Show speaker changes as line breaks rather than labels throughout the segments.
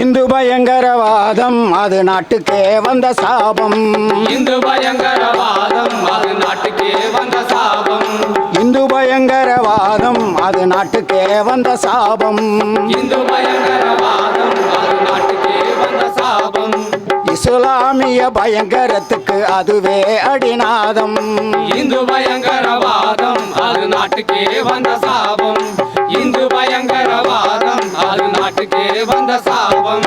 இந்து பயங்கரவாதம் அது நாட்டுக்கே வந்த சாபம்.
இந்து பயங்கரவாதம் அது நாட்டுக்கே வந்த சாபம்.
இந்து பயங்கரவாதம் அது நாட்டுக்கே வந்த சாபம்.
இந்து பயங்கரவாதம் அது நாட்டுக்கே வந்த சாபம்.
இஸ்லாமிய பயங்கரத்துக்கு அதுவே அடிநாதம்.
இந்து பயங்கரவாதம் அது நாட்டுக்கே வந்த சாபம். இந்து பயங்கரவாதம் நாட்டுக்கே வந்த சாபம்.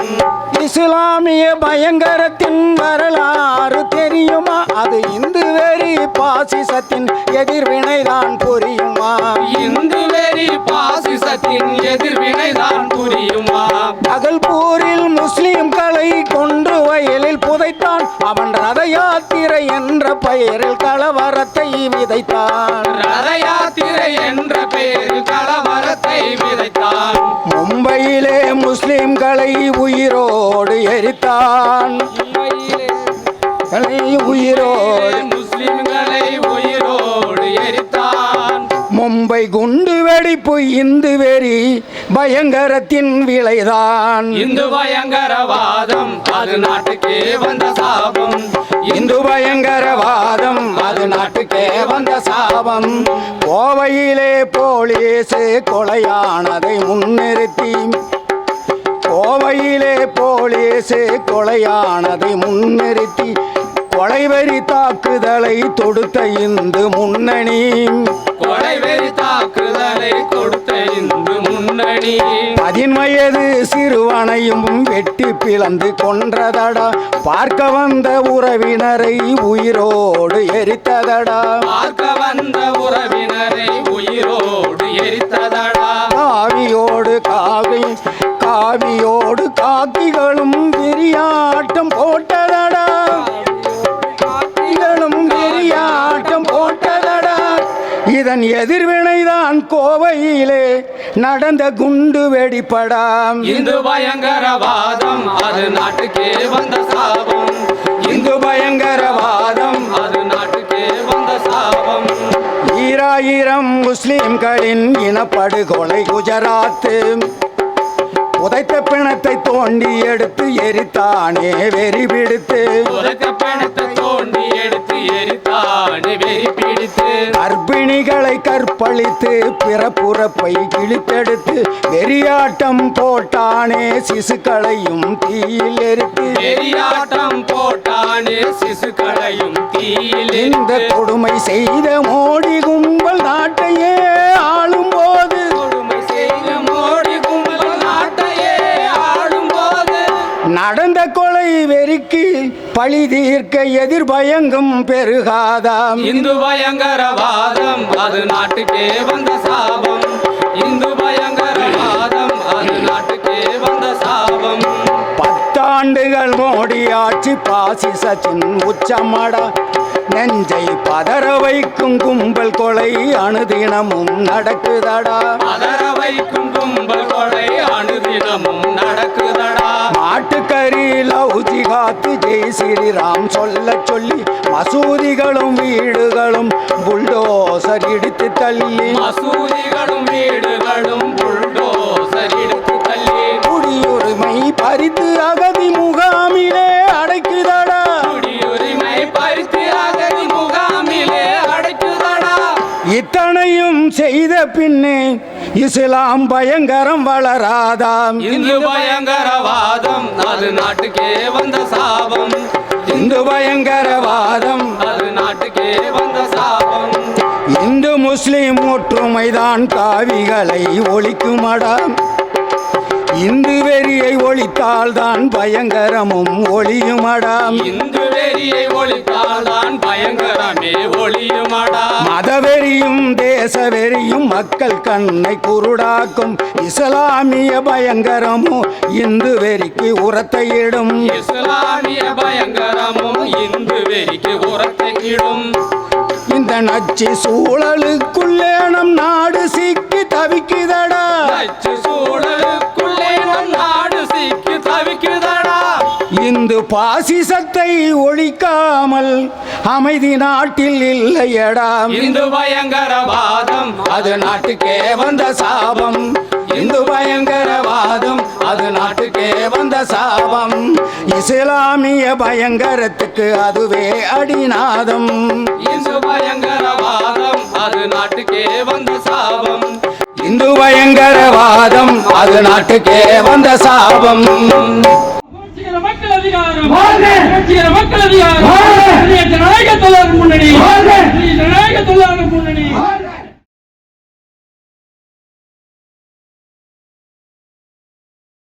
இஸ்லாமிய பயங்கரத்தின் வரலாறு தெரியுமா? அது இந்து வெறி பாசிசத்தின் எதிர்வினைதான் புரியுமா?
இந்து வெறி பாசிசத்தின் எதிர்வினைதான் புரியுமா?
பகல்பூரில் முஸ்லிம்களை கொன்று வயலில் புதைத்தான். அவன் ரத யாத்திரை என்ற பெயரில் கலவரத்தை விதைத்தான்.
ரத யாத்திரை என்ற பெயரில் கலவரத்தை
உயிரோடு
முஸ்லிம்களை உயிரோடு எரித்தான்.
மும்பை குண்டு வெடிப்பு இந்து வெறி பயங்கரத்தின் விளைதான்.
இந்து பயங்கரவாதம் அது நாட்டுக்கே வந்த சாபம்.
இந்து பயங்கரவாதம் அது நாட்டுக்கே வந்த சாபம். கோவையிலே போலீஸ் கொலையானதை முன்னிறுத்தி. கோவையிலே போலீஸ் கொலையானதை முன்னிறுத்தி. கொலைவெறி தாக்குதலை தொடுத்த இந்து முன்னணி.
கொலைவெறி தாக்குதலை கொடுத்த இந்து முன்னணி.
பதின்வயது சிறுவனையும் வெட்டி பிளந்து கொன்றதடா. பார்க்க வந்த உறவினரை உயிரோடு எரித்ததடா.
பார்க்க வந்த உறவினரை உயிரோடு எரித்ததடா.
காவியோடு காவி காவியோடு காக்கிகளும் இதன் எதிர்வினைதான் கோவையிலே நடந்த குண்டு வெடிப்படாம்.
இந்து பயங்கரவாதம் அது நாட்டுக்கே வந்த சாபம்.
இந்து பயங்கரவாதம்
அது நாட்டுக்கே வந்த சாபம்.
ஈராயிரம் முஸ்லிம்களின் இனப்படுகொலை குஜராத்து. புதைத்த பிணத்தை தோண்டி எடுத்து எரித்தானே வெறி பிடித்து.
பணத்தை வெறி பிடித்து
கர்ப்பிணிகளை கற்பழித்து பிறப்புறப்பை கிழித்தெடுத்து வெறியாட்டம் போட்டானே சிசுக்களையும் தீயில் எரித்து.
வெறியாட்டம் போட்டானே சிசுக்களையும் தீயில்
இந்த கொடுமை செய்த மோடி கும்பல் நாட்டையே ஆளும் போது
கொடுமை செய்த மோடி கும்பல் நாட்டையே ஆளும்போது.
நடந்த கொலை வெறிக்கு பழி தீர்க்க எதிர்பயங்கும் பெருகாதாம்.
இந்து பயங்கரவாதம் அது நாட்டுக்கே வந்த சாபம். இந்து பயங்கரவாதம் அது நாட்டுக்கே வந்த சாபம்.
பத்தாண்டுகள் மோடி ஆட்சி பாசிசத்தின் உச்சமடா நெஞ்சை பதற வைக்கும் கும்பல் கொலை அனுதினமும் நடக்குதடா.
அதர வைக்கும் கும்பல் கொலை அனுதினமும் நடக்குதடா.
மாட்டுக்கறி காத்து ஜெய் ஸ்ரீராம் சொல்ல சொல்லி மசூதிகளும் வீடுகளும் புல்டோசர் இடித்து தள்ளி.
மசூதிகளும் வீடுகளும் புல்டோசர் எடுத்து தள்ளி.
குடியுரிமை பறித்து அகதி முகாமிலே அடைக்குதடா.
குடியுரிமை பறித்து அகதி முகாமிலே அடைக்குதடா.
இத்தனையும் செய்த பின்னே இஸ்லாம் பயங்கரம் வளராதாம்.
இந்து பயங்கரவாதம் அது நாட்டுக்கே வந்த சாபம்.
இந்து பயங்கரவாதம்.
அது நாட்டுக்கே வந்த சாபம்.
இந்து முஸ்லிம் ஒற்றுமைதான் காவிகளை ஒழிக்குமடா. இந்து வெறியை ஒழித்தால் தான் பயங்கரமும் ஒளியுமடாம்
இந்து வெறியை ஒழித்தால்தான் பயங்கரமே ஒளியுமடா.
மதவெறியும் தேசவெறியும் மக்கள் கண்ணை குருடாக்கும். இஸ்லாமிய பயங்கரமும் இந்து வெறிக்கு உரத்தையிடும்
இஸ்லாமிய பயங்கரமும் இந்து வெறிக்கு உரத்தையிடும்
இந்த நச்சு சூழலுக்குள்ளே நம் நாடு சிக்கி தவிக்குதடா.
நச்சு சூழலுக்குள்ளே
இந்து பாசிசத்தை ஒழிக்காமல் அமைதி நாட்டில் இல்லையடா.
இந்து பயங்கரவாதம்
அது நாட்டுக்கே வந்த சாபம். இந்து பயங்கரவாதம் அது நாட்டுக்கே வந்த சாபம். இஸ்லாமிய பயங்கரத்துக்கு அதுவே அடிநாதம்.
இந்து பயங்கரவாதம் அது நாட்டுக்கே வந்த சாபம்.
இந்து பயங்கரவாதம் அது நாட்டுக்கே வந்த சாபம்.
மக்கள் அதிகாரம் மக்கள் அதிகாரம்.